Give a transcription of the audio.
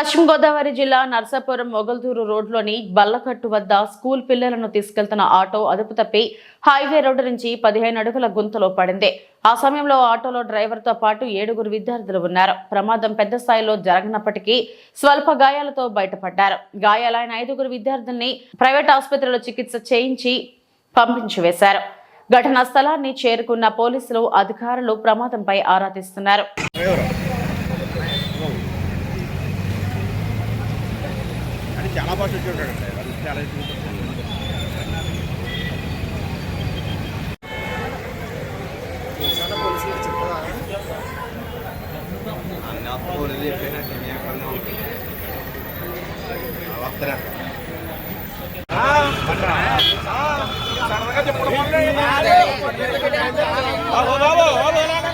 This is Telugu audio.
పశ్చిమ గోదావరి జిల్లా నర్సాపురం మొగల్దూరు రోడ్లోని బల్లకట్టు వద్ద స్కూల్ పిల్లలను తీసుకెళ్తున్న ఆటో అదుపు తప్పి హైవే రోడ్డు నుంచి పదిహేను అడుగుల గుంతలో పడింది. ఆ సమయంలో ఆటోలో డ్రైవర్తో పాటు ఏడుగురు విద్యార్థులు ఉన్నారు. ప్రమాదం పెద్ద స్థాయిలో జరగనప్పటికీ స్వల్ప గాయాలతో బయటపడ్డారు. గాయాలైన ఐదుగురు విద్యార్థుల్ని ప్రైవేట్ ఆసుపత్రిలో చికిత్స చేయించి పంపించి వేశారు. ఘటనా స్థలాన్ని చేరుకున్న పోలీసులు అధికారులు ప్రమాదంపై ఆరా తీస్తున్నారు. చాలా ఫాస్ట్ వచ్చి ఉంటాడు చాలా సరదాగా చెప్పడం బాబు బాబు బాబు